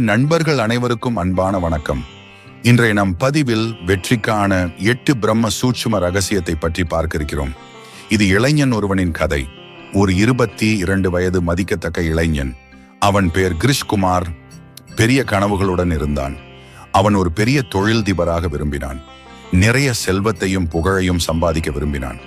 நண்பர்கள் அனைவருக்கும் அன்பான வணக்கம். இன்றைய நம் பதிவில் வெற்றிக்கான எட்டு பிரம்ம சூட்சும ரகசியத்தை பற்றி பார்க்க இருக்கிறோம் இது இளைஞன் ஒருவனின் கதை. ஒரு இருபத்தி இரண்டு வயது மதிக்கத்தக்க இளைஞன். அவன் பெயர் கிரிஷ்குமார். பெரிய கனவுகளுடன் இருந்தான். அவன் ஒரு பெரிய தொழில்திபராக விரும்பினான். நிறைய செல்வத்தையும் புகழையும் சம்பாதிக்க விரும்பினான்.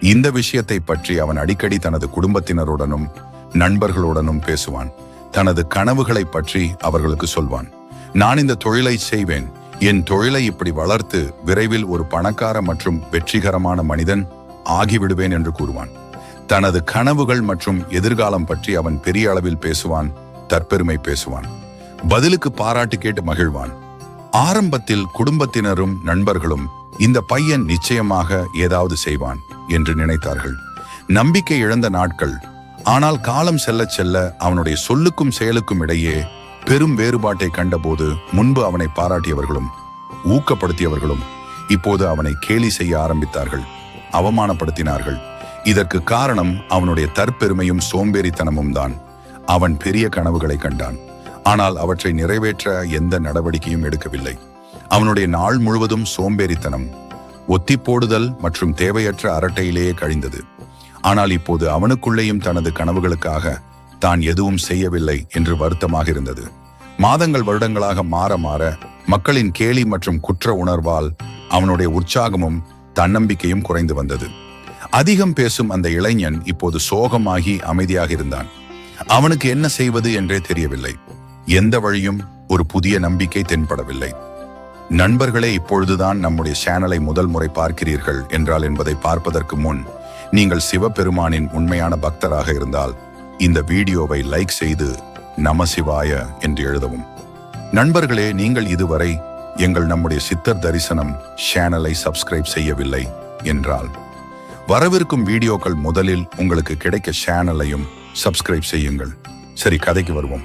இந்த விஷயத்தை பற்றி அவன் அடிக்கடி தனது குடும்பத்தினருடனும் நண்பர்களுடனும் பேசுவான். தனது கனவுகளை பற்றி அவர்களுக்கு சொல்வான். நான் இந்த தொழிலை செய்வேன். என் தொழிலை இப்படி வளர்த்து விரைவில் ஒரு பணக்கார மற்றும் வெற்றிகரமான மனிதன் ஆகிவிடுவேன் என்று கூறுவான். தனது கனவுகள் மற்றும் எதிர்காலம் பற்றி அவன் பெரிய அளவில் பேசுவான் தற்பெருமை பேசுவான். பதிலுக்கு பாராட்டு கேட்டு மகிழ்வான். ஆரம்பத்தில் குடும்பத்தினரும் நண்பர்களும் இந்த பையன் நிச்சயமாக ஏதாவது செய்வான் என்று நினைத்தார்கள். நம்பிக்கை இழந்த நாட்கள் ஆனால் காலம் செல்ல செல்ல அவனுடைய சொல்லுக்கும் செயலுக்கும் இடையே பெரும் வேறுபாட்டை கண்டபோது முன்பு அவனை பாராட்டியவர்களும் ஊக்கப்படுத்தியவர்களும் இப்போது அவனை கேலி செய்ய ஆரம்பித்தார்கள் அவமானப்படுத்தினார்கள். இதற்கு காரணம் அவனுடைய தற்பெருமையும் சோம்பேறித்தனமும் தான். அவன் பெரிய கனவுகளை கண்டான். ஆனால் அவற்றை நிறைவேற்ற எந்த நடவடிக்கையும் எடுக்கவில்லை. அவனுடைய நாள் முழுவதும் சோம்பேறித்தனம் ஒத்திப்போடுதல் மற்றும் தேவையற்ற அரட்டையிலேயே கழிந்தது. ஆனால் இப்போது அவனுக்குள்ளேயும் தனது கனவுகளுக்காக தான் எதுவும் செய்யவில்லை என்று வருத்தமாக இருந்தது. மாதங்கள் வருடங்களாக மாற மாற மக்களின் கேலி மற்றும் குற்ற உணர்வால் அவனுடைய உற்சாகமும் தன்னம்பிக்கையும் குறைந்து வந்தது. அதிகம் பேசும் அந்த இளைஞன் இப்போது சோகமாகி அமைதியாக இருந்தான். அவனுக்கு என்ன செய்வது என்றே தெரியவில்லை. எந்த வழியும் ஒரு புதிய நம்பிக்கை தென்படவில்லை. நண்பர்களே இப்பொழுதுதான் நம்முடைய சேனலை முதல் முறை பார்க்கிறீர்கள் என்றால் என்பதை பார்ப்பதற்கு முன் நீங்கள் சிவபெருமானின் உண்மையான பக்தராக இருந்தால் இந்த வீடியோவை லைக் செய்து நமசிவாய என்று எழுதவும். நண்பர்களே நீங்கள் இதுவரை எங்கள் நம்முடைய சித்தர் தரிசனம் சேனலை சப்ஸ்கிரைப் செய்யவில்லை என்றால் வரவிருக்கும் வீடியோக்கள் முதலில் உங்களுக்கு கிடைக்க சேனலையும் சப்ஸ்கிரைப் செய்யுங்கள். சரி கதைக்கு வருவோம்.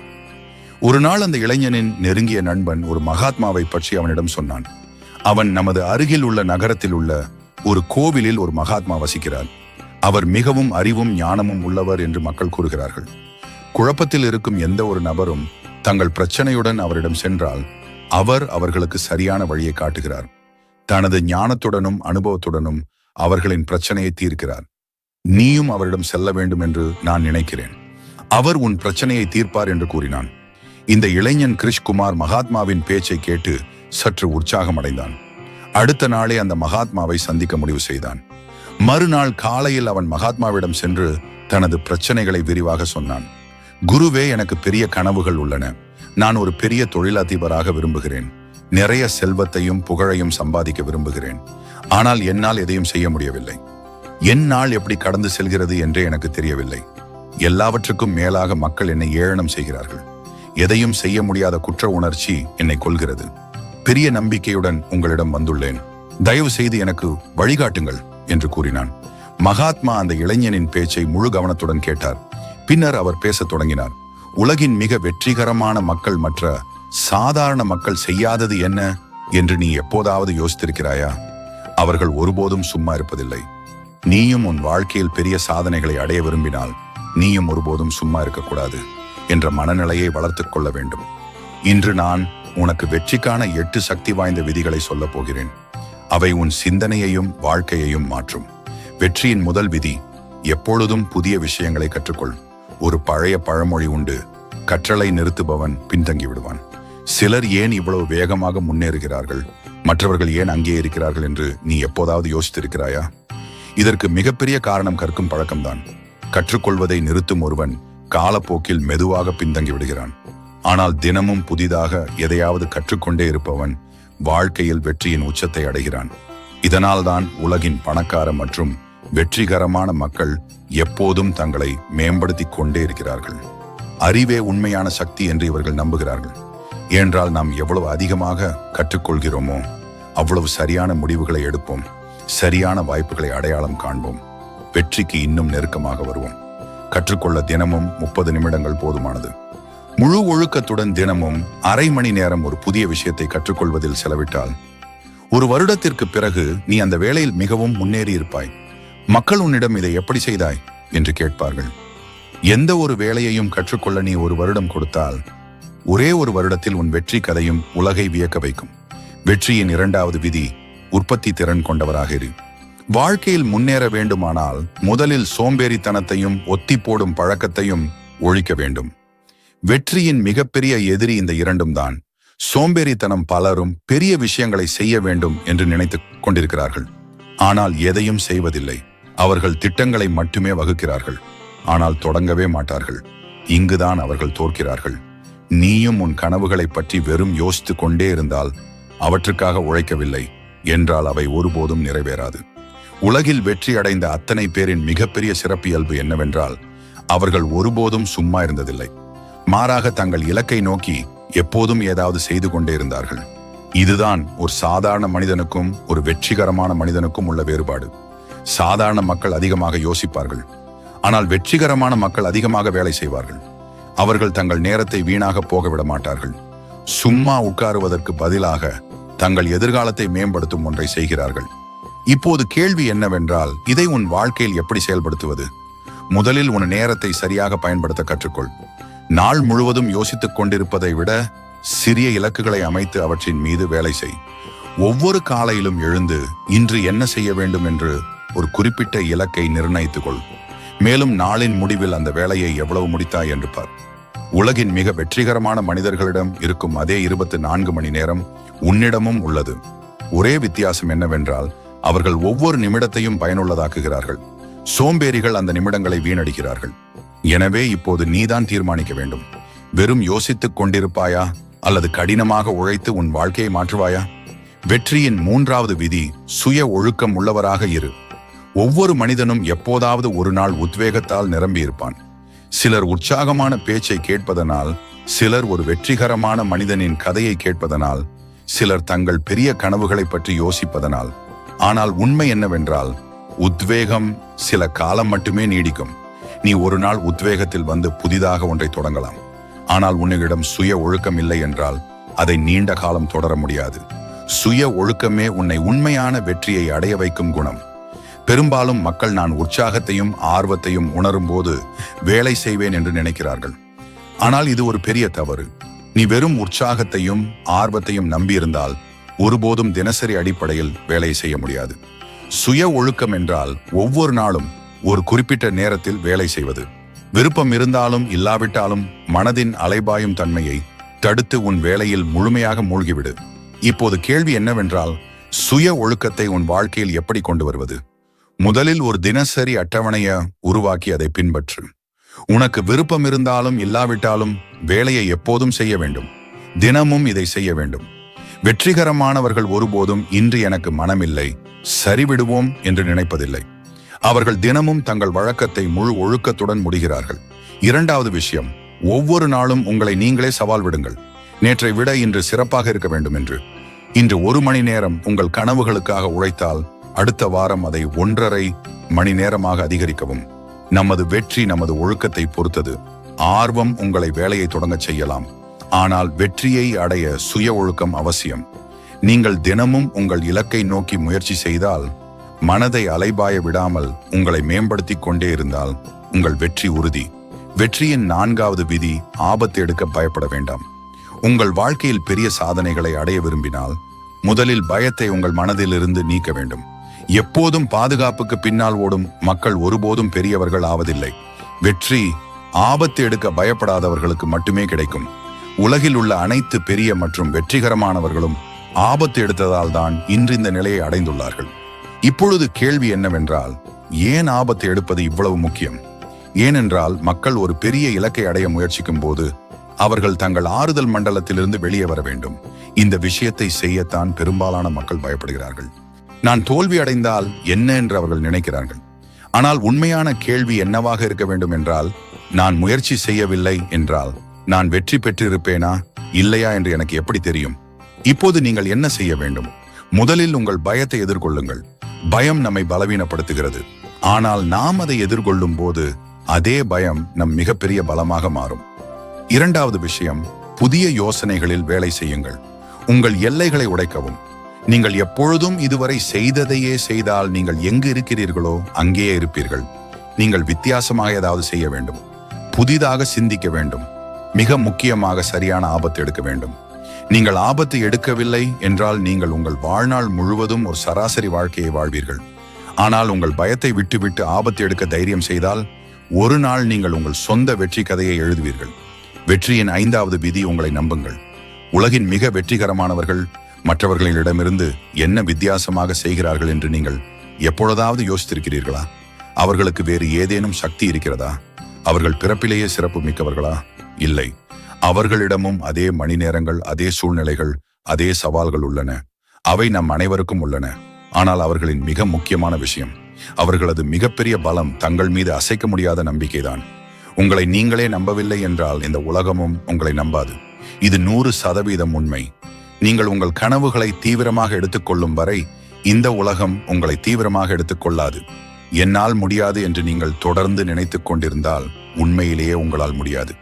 ஒரு நாள் அந்த இளைஞனின் நெருங்கிய நண்பன் ஒரு மகாத்மாவை பற்றி அவனிடம் சொன்னான். அவன் நமது அருகில் உள்ள நகரத்தில் உள்ள ஒரு கோவிலில் ஒரு மகாத்மா வசிக்கிறார். அவர் மிகவும் அறிவும் ஞானமும் உள்ளவர் என்று மக்கள் கூறுகிறார்கள். குழப்பத்தில் இருக்கும் எந்த ஒரு நபரும் தங்கள் பிரச்சனையுடன் அவரிடம் சென்றால் அவர் அவர்களுக்கு சரியான வழியை காட்டுகிறார். தனது ஞானத்துடனும் அனுபவத்துடனும் அவர்களின் பிரச்சனையை தீர்க்கிறார். நீயும் அவரிடம் செல்ல வேண்டும் என்று நான் நினைக்கிறேன். அவர் உன் பிரச்சனையை தீர்ப்பார் என்று கூறினான். இந்த இளைஞன் கிருஷ்குமார் மகாத்மாவின் பேச்சை கேட்டு சற்று உற்சாகம் அடைந்தான் அடுத்த நாளே அந்த மகாத்மாவை சந்திக்க முடிவு செய்தான். மறுநாள் காலையில் அவன் மகாத்மாவிடம் சென்று தனது பிரச்சனைகளை விரிவாக சொன்னான். குருவே எனக்கு பெரிய கனவுகள் உள்ளன. நான் ஒரு பெரிய தொழிலதிபராக விரும்புகிறேன். நிறைய செல்வத்தையும் புகழையும் சம்பாதிக்க விரும்புகிறேன். ஆனால் என்னால் எதையும் செய்ய முடியவில்லை. என் நாள் எப்படி கடந்து செல்கிறது என்றே எனக்கு தெரியவில்லை. எல்லாவற்றுக்கும் மேலாக மக்கள் என்னை ஏளனம் செய்கிறார்கள். எதையும் செய்ய முடியாத குற்ற உணர்ச்சி என்னை கொள்கிறது பெரிய நம்பிக்கையுடன் உங்களிடம் வந்துள்ளேன். தயவு செய்து எனக்கு வழிகாட்டுங்கள். என்று கூறினான். மகாத்மா அந்த இளைஞனின் பேச்சை முழு கவனத்துடன் கேட்டார். பின்னர் அவர் பேசத் தொடங்கினார். உலகின் மிக வெற்றிகரமான மக்கள் மற்ற சாதாரண மக்கள் செய்யாதது என்ன என்று நீ எப்போதாவது யோசித்திருக்கிறாயா? அவர்கள் ஒருபோதும் சும்மா இருப்பதில்லை. நீயும் உன் வாழ்க்கையில் பெரிய சாதனைகளை அடைய விரும்பினால் நீயும் ஒருபோதும் சும்மா இருக்கக்கூடாது என்ற மனநிலையை வளர்த்துக் கொள்ள வேண்டும். இன்று நான் உனக்கு வெற்றிக்கான எட்டு சக்தி வாய்ந்த விதிகளை சொல்லப் போகிறேன். அவை உன் சிந்தனையையும் வாழ்க்கையையும் மாற்றும். வெற்றியின் முதல் விதி எப்பொழுதும் புதிய விஷயங்களை கற்றுக்கொள். ஒரு பழைய பழமொழி உண்டு கற்றலை நிறுத்துபவன் பின்தங்கி விடுவான். சிலர் ஏன் இவ்வளவு வேகமாக முன்னேறுகிறார்கள்? மற்றவர்கள் ஏன் அங்கே இருக்கிறார்கள் என்று நீ எப்போதாவது யோசித்திருக்கிறாயா? இதற்கு மிகப்பெரிய காரணம் கற்கும் பழக்கம்தான். கற்றுக்கொள்வதை நிறுத்தும் ஒருவன் காலப்போக்கில் மெதுவாக பின்தங்கி விடுகிறான். ஆனால் தினமும் புதிதாக எதையாவது கற்றுக்கொண்டே இருப்பவன் வாழ்க்கையில் வெற்றியின் உச்சத்தை அடைகிறான். இதனால்தான் உலகின் பணக்கார மற்றும் வெற்றிகரமான மக்கள் எப்போதும் தங்களை மேம்படுத்திக் கொண்டே இருக்கிறார்கள். அறிவே உண்மையான சக்தி என்று இவர்கள் நம்புகிறார்கள். ஏனென்றால் நாம் எவ்வளவு அதிகமாக கற்றுக்கொள்கிறோமோ அவ்வளவு சரியான முடிவுகளை எடுப்போம். சரியான வாய்ப்புகளை அடையாளம் காண்போம். வெற்றிக்கு இன்னும் நெருக்கமாக வருவோம். கற்றுக்கொள்ள தினமும் முப்பது நிமிடங்கள் போதுமானது. முழு ஒழுக்கத்துடன் தினமும் அரை மணி நேரம் ஒரு புதிய விஷயத்தை கற்றுக்கொள்வதில் செலவிட்டால் ஒரு வருடத்திற்கு பிறகு நீ அந்த வேலையில் மிகவும் முன்னேறி இருப்பாய். மக்கள் உன்னிடம் இதை எப்படி செய்தாய்? என்று கேட்பார்கள். எந்த ஒரு வேலையையும் கற்றுக்கொள்ள நீ ஒரு வருடம் கொடுத்தால் ஒரே ஒரு வருடத்தில் உன் வெற்றி கதையும் உலகை வியக்க வைக்கும். வெற்றியின் இரண்டாவது விதி உற்பத்தி திறன் கொண்டவராக இரு. வாழ்க்கையில் முன்னேற வேண்டுமானால் முதலில் சோம்பேறித்தனத்தையும் ஒத்தி போடும் பழக்கத்தையும் ஒழிக்க வேண்டும். வெற்றியின் மிகப்பெரிய எதிரி இந்த இரண்டும் தான் சோம்பேறித்தனம் பலரும் பெரிய விஷயங்களை செய்ய வேண்டும் என்று நினைத்துக் கொண்டிருக்கிறார்கள். ஆனால் எதையும் செய்வதில்லை. அவர்கள் திட்டங்களை மட்டுமே வகுக்கிறார்கள். ஆனால் தொடங்கவே மாட்டார்கள். இங்குதான் அவர்கள் தோற்கிறார்கள். நீயும் உன் கனவுகளை பற்றி வெறும் யோசித்துக் கொண்டே இருந்தால் அவற்றுக்காக உழைக்கவில்லை என்றால் அவை ஒருபோதும் நிறைவேறாது. உலகில் வெற்றி அடைந்த அத்தனை பேரின் மிகப்பெரிய சிறப்பியல்பு என்னவென்றால் அவர்கள் ஒருபோதும் சும்மா இருந்ததில்லை. மாறாக தங்கள் இலக்கை நோக்கி எப்போதும் ஏதாவது செய்து கொண்டே இருந்தார்கள். இதுதான் ஒரு சாதாரண மனிதனுக்கும் ஒரு வெற்றிகரமான மனிதனுக்கும் உள்ள வேறுபாடு. சாதாரண மக்கள் அதிகமாக யோசிப்பார்கள். ஆனால் வெற்றிகரமான மக்கள் அதிகமாக வேலை செய்வார்கள். அவர்கள் தங்கள் நேரத்தை வீணாக போக விட மாட்டார்கள். சும்மா உட்காருவதற்கு பதிலாக தங்கள் எதிர்காலத்தை மேம்படுத்தும் ஒன்றை செய்கிறார்கள். இப்போது கேள்வி என்னவென்றால் இதை உன் வாழ்க்கையில் எப்படி செயல்படுத்துவது? முதலில் உன் நேரத்தை சரியாக பயன்படுத்த கற்றுக்கொள். நாள் முழுவதும் யோசித்துக் கொண்டிருப்பதை விட சிறிய இலக்குகளை அமைத்து அவற்றின் மீது வேலை செய். ஒவ்வொரு காலையிலும் எழுந்து இன்று என்ன செய்ய வேண்டும் என்று ஒரு குறிப்பிட்ட இலக்கை நிர்ணயித்துக் கொள். மேலும் நாளின் முடிவில் அந்த வேலையை எவ்வளவு முடித்தாய் என்று பார். உலகின் மிக வெற்றிகரமான மனிதர்களிடம் இருக்கும் அதே இருபத்தி நான்கு மணி நேரம் உன்னிடமும் உள்ளது. ஒரே வித்தியாசம் என்னவென்றால் அவர்கள் ஒவ்வொரு நிமிடத்தையும் பயனுள்ளதாக்குகிறார்கள். சோம்பேறிகள் அந்த நிமிடங்களை வீணடிக்கிறார்கள். எனவே இப்போது நீதான் தீர்மானிக்க வேண்டும். வெறும் யோசித்துக் கொண்டிருப்பாயா? அல்லது கடினமாக உழைத்து உன் வாழ்க்கையை மாற்றுவாயா? வெற்றியின் மூன்றாவது விதி சுய ஒழுக்கம் உள்ளவராக இரு. ஒவ்வொரு மனிதனும் எப்போதாவது ஒரு நாள் உத்வேகத்தால் நிரம்பியிருப்பான். சிலர் உற்சாகமான பேச்சை கேட்பதனால் சிலர் ஒரு வெற்றிகரமான மனிதனின் கதையை கேட்பதனால் சிலர் தங்கள் பெரிய கனவுகளை பற்றி யோசிப்பதனால். ஆனால் உண்மை என்னவென்றால் உத்வேகம் சில காலம் மட்டுமே நீடிக்கும். நீ ஒரு நாள் உத்வேகத்தில் வந்து புதிதாக ஒன்றை தொடங்கலாம். ஆனால் உன்னிடம் சுய ஒழுக்கம் இல்லை என்றால் அதை நீண்ட காலம் தொடர முடியாது. சுய ஒழுக்கமே உன்னை உண்மையான வெற்றியை அடைய வைக்கும் குணம். பெரும்பாலும் மக்கள் நான் உற்சாகத்தையும் ஆர்வத்தையும் உணரும் போது வேலை செய்வேன் என்று நினைக்கிறார்கள். ஆனால் இது ஒரு பெரிய தவறு. நீ வெறும் உற்சாகத்தையும் ஆர்வத்தையும் நம்பியிருந்தால் ஒருபோதும் தினசரி அடிப்படையில் வேலை செய்ய முடியாது. சுய ஒழுக்கம் என்றால் ஒவ்வொரு நாளும் ஒரு குறிப்பிட்ட நேரத்தில் வேலை செய்வது. விருப்பம் இருந்தாலும் இல்லாவிட்டாலும் மனதின் அலைபாயும் தன்மையை தடுத்து உன் வேலையில் முழுமையாக மூழ்கிவிடு. இப்போது கேள்வி என்னவென்றால் சுய ஒழுக்கத்தை உன் வாழ்க்கையில் எப்படி கொண்டு வருவது? முதலில் ஒரு தினசரி அட்டவணைய உருவாக்கி அதை பின்பற்று. உனக்கு விருப்பம் இருந்தாலும் இல்லாவிட்டாலும் வேலையை எப்போதும் செய்ய வேண்டும். தினமும் இதை செய்ய வேண்டும். வெற்றிகரமானவர்கள் ஒருபோதும் இன்று எனக்கு மனமில்லை சரிவிடுவோம் என்று நினைப்பதில்லை. அவர்கள் தினமும் தங்கள் வழக்கத்தை முழு ஒழுக்கத்துடன் முடிகிறார்கள். இரண்டாவது விஷயம் ஒவ்வொரு நாளும் உங்களை நீங்களே சவால் விடுங்கள். நேற்றை விட இன்று சிறப்பாக இருக்க வேண்டும் என்று. இன்று ஒரு மணி நேரம் உங்கள் கனவுகளுக்காக உழைத்தால் அடுத்த வாரம் அதை ஒன்றரை மணி நேரமாக அதிகரிக்கவும். நமது வெற்றி நமது ஒழுக்கத்தை பொறுத்தது. ஆர்வம் உங்களை வேலையை தொடங்கச் செய்யலாம். ஆனால் வெற்றியை அடைய சுய ஒழுக்கம் அவசியம். நீங்கள் தினமும் உங்கள் இலக்கை நோக்கி முயற்சி செய்தால் மனதை அலைபாய விடாமல் உங்களை மேம்படுத்திக் கொண்டே இருந்தால் உங்கள் வெற்றி உறுதி. வெற்றியின் நான்காவது விதி ஆபத்து எடுக்க பயப்பட வேண்டாம். உங்கள் வாழ்க்கையில் பெரிய சாதனைகளை அடைய விரும்பினால் முதலில் பயத்தை உங்கள் மனதிலிருந்து நீக்க வேண்டும். எப்போதும் பாதுகாப்புக்கு பின்னால் ஓடும் மக்கள் ஒருபோதும் பெரியவர்கள் ஆவதில்லை. வெற்றி ஆபத்து எடுக்க பயப்படாதவர்களுக்கு மட்டுமே கிடைக்கும். உலகில் உள்ள அனைத்து பெரிய மற்றும் வெற்றிகரமானவர்களும் ஆபத்து எடுத்ததால் தான் இன்று இந்த நிலையை அடைந்துள்ளார்கள். இப்பொழுது கேள்வி என்னவென்றால் ஏன் ஆபத்தை எடுப்பது இவ்வளவு முக்கியம்? ஏனென்றால் மக்கள் ஒரு பெரிய இலக்கை அடைய முயற்சிக்கும் போது அவர்கள் தங்கள் ஆறுதல் மண்டலத்திலிருந்து வெளியே வர வேண்டும். இந்த விஷயத்தை செய்யத்தான் பெரும்பாலான மக்கள் பயப்படுகிறார்கள். நான் தோல்வி அடைந்தால் என்ன என்று அவர்கள் நினைக்கிறார்கள். ஆனால் உண்மையான கேள்வி என்னவாக இருக்க வேண்டும் என்றால் நான் முயற்சி செய்யவில்லை என்றால் நான் வெற்றி பெற்றிருப்பேனா இல்லையா என்று எனக்கு எப்படி தெரியும்? இப்போது நீங்கள் என்ன செய்ய வேண்டும்? முதலில் உங்கள் பயத்தை எதிர்கொள்ளுங்கள். பயம் நம்மை பலவீனப்படுத்துகிறது. ஆனால் நாம் அதை எதிர்கொள்ளும் போது அதே பயம் நம் மிகப்பெரிய பலமாக மாறும். இரண்டாவது விஷயம் புதிய யோசனைகளில் வேலை செய்யுங்கள். உங்கள் எல்லைகளை உடைக்கவும். நீங்கள் எப்பொழுதும் இதுவரை செய்ததையே செய்தால் நீங்கள் எங்கு இருக்கிறீர்களோ அங்கேயே இருப்பீர்கள். நீங்கள் வித்தியாசமாக ஏதாவது செய்ய வேண்டும். புதிதாக சிந்திக்க வேண்டும். மிக முக்கியமாக சரியான ஆபத்து எடுக்க வேண்டும். நீங்கள் ஆபத்து எடுக்கவில்லை என்றால் நீங்கள் உங்கள் வாழ்நாள் முழுவதும் ஒரு சராசரி வாழ்க்கையை வாழ்வீர்கள். ஆனால் உங்கள் பயத்தை விட்டுவிட்டு ஆபத்து எடுக்க தைரியம் செய்தால் ஒரு நாள் நீங்கள் உங்கள் சொந்த வெற்றி கதையை எழுதுவீர்கள். வெற்றியின் ஐந்தாவது விதி உங்களை நம்புங்கள். உலகின் மிக வெற்றிகரமானவர்கள் மற்றவர்களிடமிருந்து என்ன வித்தியாசமாக செய்கிறார்கள் என்று நீங்கள் எப்பொழுதாவது யோசித்திருக்கிறீர்களா? அவர்களுக்கு வேறு ஏதேனும் சக்தி இருக்கிறதா? அவர்கள் பிறப்பிலேயே சிறப்பு மிக்கவர்களா இல்லை. அவர்களிடமும் அதே மணி நேரங்கள் அதே சூழ்நிலைகள் அதே சவால்கள் உள்ளன. அவை நம் அனைவருக்கும் உள்ளன. ஆனால் அவர்களின் மிக முக்கியமான விஷயம் அவர்களது மிகப்பெரிய பலம் தங்கள் மீது அசைக்க முடியாத நம்பிக்கைதான். உங்களை நீங்களே நம்பவில்லை என்றால் இந்த உலகமும் உங்களை நம்பாது. இது நூறு சதவீதம் உண்மை. நீங்கள் உங்கள் கனவுகளை தீவிரமாக எடுத்துக்கொள்ளும் வரை இந்த உலகம் உங்களை தீவிரமாக எடுத்துக்கொள்ளாது. என்னால் முடியாது என்று நீங்கள் தொடர்ந்து நினைத்துக் கொண்டிருந்தால் உண்மையிலேயே உங்களால் முடியாது.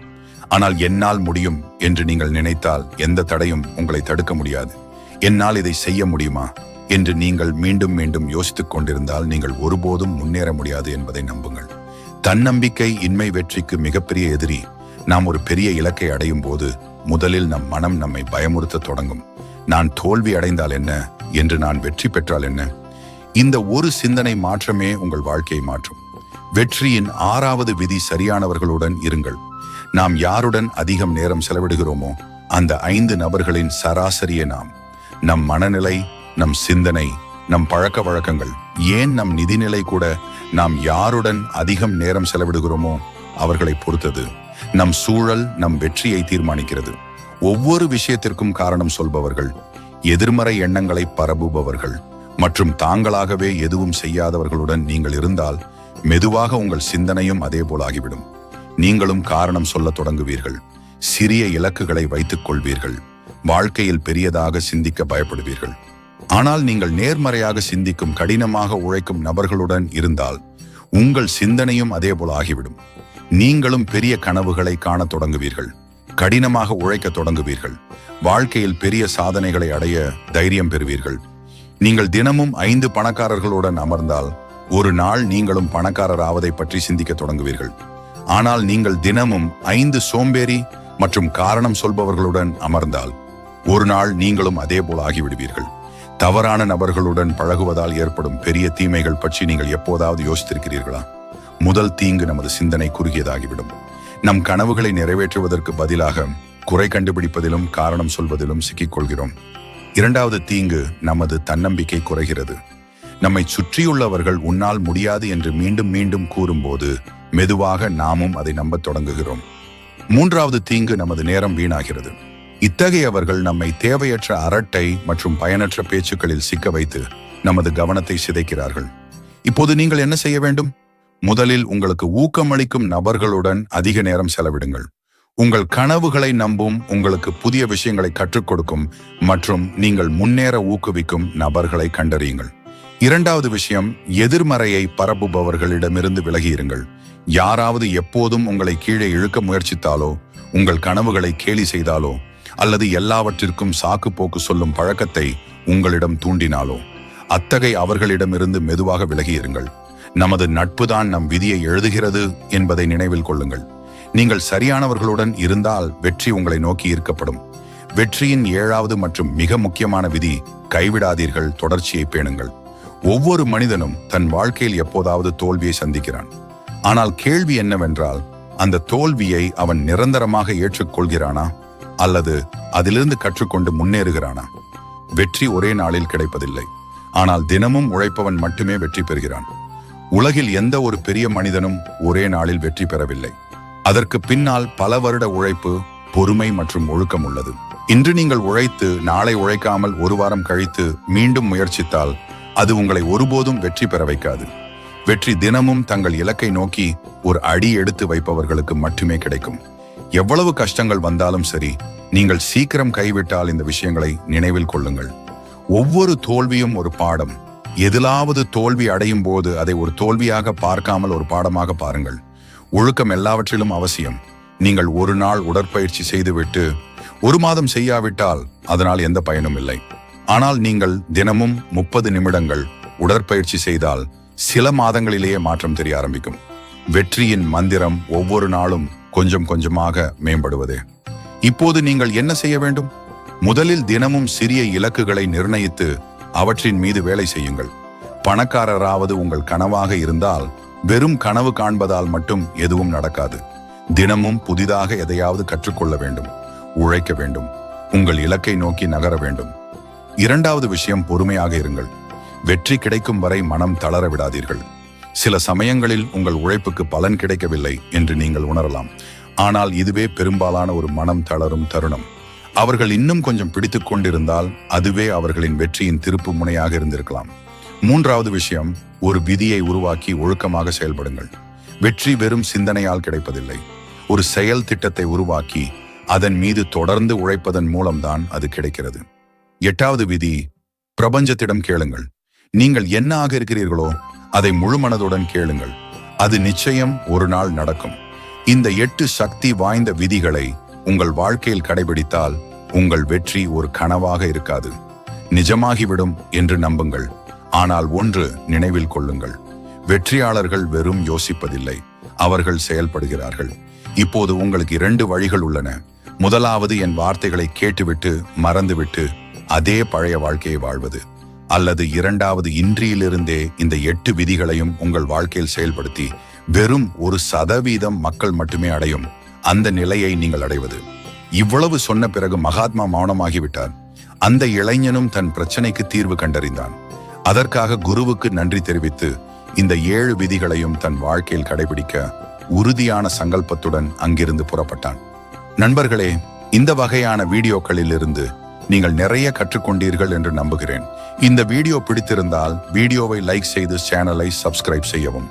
ஆனால் என்னால் முடியும் என்று நீங்கள் நினைத்தால் எந்த தடையும் உங்களை தடுக்க முடியாது. என்னால் இதை செய்ய முடியுமா? என்று நீங்கள் மீண்டும் மீண்டும் யோசித்துக் கொண்டிருந்தால் நீங்கள் ஒருபோதும் முன்னேற முடியாது என்பதை நம்புங்கள். தன்னம்பிக்கை இன்மை வெற்றிக்கு மிகப்பெரிய எதிரி நாம் ஒரு பெரிய இலக்கை அடையும் போது முதலில் நம் மனம் நம்மை பயமுறுத்த தொடங்கும். நான் தோல்வி அடைந்தால் என்ன? என்று நான் வெற்றி பெற்றால் என்ன? இந்த ஒரு சிந்தனை மாற்றமே உங்கள் வாழ்க்கையை மாற்றும். வெற்றியின் ஆறாவது விதி சரியானவர்களுடன் இருங்கள். நாம் யாருடன் அதிகம் நேரம் செலவிடுகிறோமோ அந்த ஐந்து நபர்களின் சராசரியே நாம். நம் மனநிலை நம் சிந்தனை நம் பழக்க வழக்கங்கள் ஏன் நம் நிதிநிலை கூட நாம் யாருடன் அதிகம் நேரம் செலவிடுகிறோமோ அவர்களை பொறுத்தது. நம் சூழல் நம் வெற்றியை தீர்மானிக்கிறது. ஒவ்வொரு விஷயத்திற்கும் காரணம் சொல்பவர்கள் எதிர்மறை எண்ணங்களை பரப்புபவர்கள் மற்றும் தாங்களாகவே எதுவும் செய்யாதவர்களுடன் நீங்கள் இருந்தால் மெதுவாக உங்கள் சிந்தனையும் அதே போலாகிவிடும் ஆகிவிடும். நீங்களும் காரணம் சொல்ல தொடங்குவீர்கள். சிறிய இலக்குகளை வைத்துக் கொள்வீர்கள். வாழ்க்கையில் பெரியதாக சிந்திக்க பயப்படுவீர்கள். ஆனால் நீங்கள் நேர்மறையாக சிந்திக்கும் கடினமாக உழைக்கும் நபர்களுடன் இருந்தால் உங்கள் சிந்தனையும் அதேபோல் ஆகிவிடும். நீங்களும் பெரிய கனவுகளை காண தொடங்குவீர்கள். கடினமாக உழைக்க தொடங்குவீர்கள். வாழ்க்கையில் பெரிய சாதனைகளை அடைய தைரியம் பெறுவீர்கள். நீங்கள் தினமும் ஐந்து பணக்காரர்களுடன் அமர்ந்தால் ஒரு நாள் நீங்களும் பணக்காரர் ஆவதை பற்றி சிந்திக்க தொடங்குவீர்கள். ஆனால் நீங்கள் தினமும் ஐந்து சோம்பேறி மற்றும் காரணம் சொல்பவர்களுடன் அமர்ந்தால் ஒரு நாள் நீங்களும் அதே போல் ஆகிவிடுவீர்கள். தவறான நபர்களுடன் பழகுவதால் ஏற்படும் பெரிய தீமைகள் பற்றி நீங்கள் எப்போதாவது யோசித்திருக்கிறீர்களா? முதல் தீங்கு நமது சிந்தனை குறுகியதாகிவிடும். நம் கனவுகளை நிறைவேற்றுவதற்கு பதிலாக குறை கண்டுபிடிப்பதிலும் காரணம் சொல்வதிலும் சிக்கிக்கொள்கிறோம். இரண்டாவது தீங்கு நமது தன்னம்பிக்கை குறைகிறது. நம்மை சுற்றியுள்ளவர்கள் உன்னால் முடியாது என்று மீண்டும் மீண்டும் கூறும்போது மெதுவாக நாமும் அதை நம்பத் தொடங்குகிறோம். மூன்றாவது தீங்கு நமது நேரம் வீணாகிறது. இத்தகையவர்கள் நம்மை தேவையற்ற அரட்டை மற்றும் பயனற்ற பேச்சுக்களில் சிக்க வைத்து நமது கவனத்தை சிதைக்கிறார்கள். இப்போது நீங்கள் என்ன செய்ய வேண்டும்? முதலில் உங்களுக்கு ஊக்கமளிக்கும் நபர்களுடன் அதிக நேரம் செலவிடுங்கள். உங்கள் கனவுகளை நம்பும் உங்களுக்கு புதிய விஷயங்களை கற்றுக் கொடுக்கும் மற்றும் நீங்கள் முன்னேற ஊக்குவிக்கும் நபர்களை கண்டறியுங்கள். இரண்டாவது விஷயம் எதிர்மறையை பரப்புபவர்களிடமிருந்து விலகியிருங்கள். யாராவது எப்போதும் உங்களை கீழே இழுக்க முயற்சித்தாலோ உங்கள் கனவுகளை கேலி செய்தாலோ அல்லது எல்லாவற்றிற்கும் சாக்கு போக்கு சொல்லும் பழக்கத்தை உங்களிடம் தூண்டினாலோ அத்தகை அவர்களிடமிருந்து மெதுவாக விலகியிருங்கள் நமது நட்புதான் நம் விதியை எழுதுகிறது என்பதை நினைவில் கொள்ளுங்கள். நீங்கள் சரியானவர்களுடன் இருந்தால் வெற்றி உங்களை நோக்கி ஈர்க்கப்படும். வெற்றியின் ஏழாவது மற்றும் மிக முக்கியமான விதி கைவிடாதீர்கள் தொடர்ச்சியை பேணுங்கள். ஒவ்வொரு மனிதனும் தன் வாழ்க்கையில் எப்போதாவது தோல்வியை சந்திக்கிறான். ஆனால் கேள்வி என்னவென்றால் அந்த தோல்வியை அவன் நிரந்தரமாக ஏற்றுக்கொள்கிறானா? அல்லது அதிலிருந்து கற்றுக்கொண்டு முன்னேறுகிறானா? வெற்றி ஒரே நாளில் கிடைப்பதில்லை. ஆனால் தினமும் உழைப்பவன் மட்டுமே வெற்றி பெறுகிறான். உலகில் எந்த ஒரு பெரிய மனிதனும் ஒரே நாளில் வெற்றி பெறவில்லை. அதற்கு பின்னால் பல வருட உழைப்பு பொறுமை மற்றும் ஒழுக்கம் உள்ளது. இன்று நீங்கள் உழைத்து நாளை உழைக்காமல் ஒரு வாரம் கழித்து மீண்டும் முயற்சித்தால் அது உங்களை ஒருபோதும் வெற்றி பெற வைக்காது. வெற்றி தினமும் தங்கள் இலக்கை நோக்கி ஒரு அடி எடுத்து வைப்பவர்களுக்கு மட்டுமே கிடைக்கும். எவ்வளவு கஷ்டங்கள் வந்தாலும் சரி நீங்கள் சீக்கிரம் கைவிட்டால் இந்த விஷயங்களை நினைவில் கொள்ளுங்கள். ஒவ்வொரு தோல்வியும் ஒரு பாடம். எதிலாவது தோல்வி அடையும் போது அதை ஒரு தோல்வியாக பார்க்காமல் ஒரு பாடமாக பாருங்கள். ஒழுக்கம் எல்லாவற்றிலும் அவசியம். நீங்கள் ஒரு நாள் உடற்பயிற்சி செய்துவிட்டு ஒரு மாதம் செய்யாவிட்டால் அதனால் எந்த பயனும் இல்லை. ஆனால் நீங்கள் தினமும் முப்பது நிமிடங்கள் உடற்பயிற்சி செய்தால் சில மாதங்களிலேயே மாற்றம் தெரிய ஆரம்பிக்கும். வெற்றியின் மந்திரம் ஒவ்வொரு நாளும் கொஞ்சம் கொஞ்சமாக மேம்படுவதே. இப்போது நீங்கள் என்ன செய்ய வேண்டும்? முதலில் தினமும் சிறிய இலக்குகளை நிர்ணயித்து அவற்றின் மீது வேலை செய்யுங்கள். பணக்காரராவது உங்கள் கனவாக இருந்தால் வெறும் கனவு காண்பதால் மட்டும் எதுவும் நடக்காது. தினமும் புதிதாக எதையாவது கற்றுக்கொள்ள வேண்டும் உழைக்க வேண்டும் உங்கள் இலக்கை நோக்கி நகர வேண்டும். இரண்டாவது விஷயம் பொறுமையாக இருங்கள். வெற்றி கிடைக்கும் வரை மனம் தளர விடாதீர்கள். சில சமயங்களில் உங்கள் உழைப்புக்கு பலன் கிடைக்கவில்லை என்று நீங்கள் உணரலாம். ஆனால் இதுவே பெரும்பாலான ஒரு மனம் தளரும் தருணம். அவர்கள் இன்னும் கொஞ்சம் பிடித்து கொண்டிருந்தால் அதுவே அவர்களின் வெற்றியின் திருப்பு முனையாக இருந்திருக்கலாம். மூன்றாவது விஷயம் ஒரு விதியை உருவாக்கி ஒழுக்கமாக செயல்படுங்கள். வெற்றி வெறும் சிந்தனையால் கிடைப்பதில்லை. ஒரு செயல் திட்டத்தை உருவாக்கி அதன் மீது தொடர்ந்து உழைப்பதன் மூலம்தான் அது கிடைக்கிறது. எட்டாவது விதி பிரபஞ்சத்திடம் கேளுங்கள். நீங்கள் என்ன ஆக இருக்கிறீர்களோ அதை முழுமனதுடன் கேளுங்கள். அது நிச்சயம் ஒரு நாள் நடக்கும். இந்த எட்டு சக்தி வாய்ந்த விதிகளை உங்கள் வாழ்க்கையில் கடைபிடித்தால் உங்கள் வெற்றி ஒரு கனவாக இருக்காது. நிஜமாகிவிடும் என்று நம்புங்கள். ஆனால் ஒன்று நினைவில் கொள்ளுங்கள். வெற்றியாளர்கள் வெறும் யோசிப்பதில்லை. அவர்கள் செயல்படுகிறார்கள். இப்போது உங்களுக்கு இரண்டு வழிகள் உள்ளன. முதலாவது என் வார்த்தைகளை கேட்டுவிட்டு மறந்துவிட்டு அதே பழைய வாழ்க்கையை வாழ்வது. அல்லது இரண்டாவது இன்றியிலிருந்தே இந்த எட்டு விதிகளையும் உங்கள் வாழ்க்கையில் செயல்படுத்தி வெறும் ஒரு சதவீதம் மக்கள் மட்டுமே அடையும். அந்த நிலையை நீங்கள் அடைவது. இவ்வளவு சொன்ன பிறகு மகாத்மா மௌனமாகிவிட்டார். அந்த இளைஞனும் தன் பிரச்சனைக்கு தீர்வு கண்டறிந்தான். அதற்காக குருவுக்கு நன்றி தெரிவித்து இந்த ஏழு விதிகளையும் தன் வாழ்க்கையில் கடைபிடிக்க உறுதியான சங்கல்பத்துடன் அங்கிருந்து புறப்பட்டான். நண்பர்களே இந்த வகையான வீடியோக்களில் இருந்து நீங்கள் நிறைய கற்றுக்கொண்டீர்கள் என்று நம்புகிறேன். இந்த வீடியோ பிடித்திருந்தால் வீடியோவை லைக் செய்து சேனலை சப்ஸ்கிரைப் செய்யவும்.